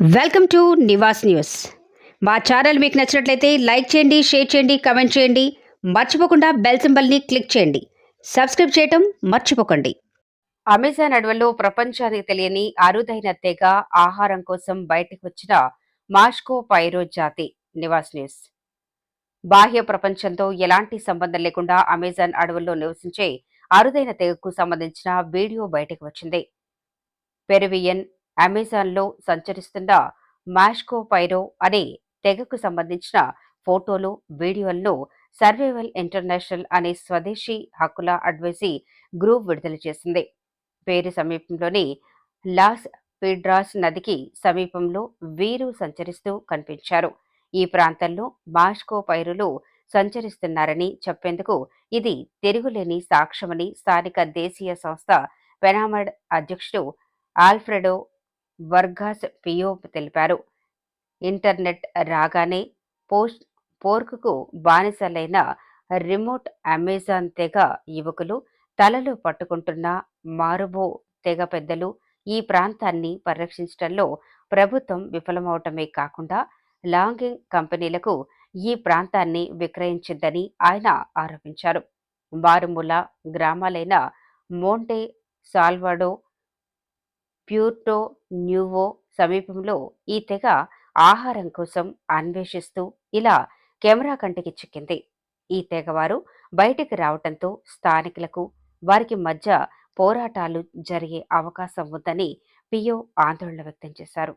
Welcome to Nivas news. మా channel మీకు నచ్చినట్లయితే లైక్ చేయండి షేర్ చేయండి కమెంట్ చేయండి. మర్చిపోకుండా బెల్ సింబల్ని క్లిక్ చేయండి. సబ్స్క్రైబ్ చేయటం మర్చిపోకండి. అమెజాన్ అడవుల్లో ప్రపంచానికి తెలియని అరుదైన తెగ ఆహారం కోసం బయటకు వచ్చిన మాస్కో పైరో జాతి నివాస్ న్యూస్. బాహ్య ప్రపంచంతో ఎలాంటి సంబంధం లేకుండా అమెజాన్ అడవుల్లో నివసించే అరుదైన తెగకు సంబంధించిన వీడియో బయటకు వచ్చింది. పెరువియన్ అమెజాన్లో సంచరిస్తున్న మాష్కో పైరో అనే తెగకు సంబంధించిన ఫోటోలు వీడియోలను సర్వైవల్ ఇంటర్నేషనల్ అనే స్వదేశీ హక్కుల అడ్వైజీ గ్రూప్ విడుదల చేసింది. పేరు సమీపంలోని లాస్ పిడ్రాస్ నదికి సమీపంలో వీరు సంచరిస్తూ కనిపించారు. ఈ ప్రాంతంలో మాష్కో పైరులు సంచరిస్తున్నారని చెప్పేందుకు ఇది తిరుగులేని సాక్ష్యమని స్థానిక దేశీయ సంస్థ పెనామడ్ అధ్యక్షుడు ఆల్ఫ్రెడో వర్గాస్ పియో తెలిపారు. ఇంటర్నెట్ రాగానే పోస్ట్ పోర్కుకు బానిసలైన రిమోట్ అమెజాన్ తెగ యువకులు తలలు పట్టుకుంటున్న మారుబో తెగ పెద్దలు ఈ ప్రాంతాన్ని పరిరక్షించడంలో ప్రభుత్వం విఫలమవటమే కాకుండా లాంగింగ్ కంపెనీలకు ఈ ప్రాంతాన్ని విక్రయించిందని ఆయన ఆరోపించారు. మారుమూల గ్రామాలైన మోంటే సాల్వాడో ప్యూర్టో న్యూవో సమీపంలో ఈ తెగ ఆహారం కోసం అన్వేషిస్తూ ఇలా కెమెరా కంటికి చిక్కింది. ఈ తెగవారు బయటికి రావటంతో స్థానికులకు వారికి మధ్య పోరాటాలు జరిగే అవకాశం ఉందని పియో ఆందోళన వ్యక్తం చేశారు.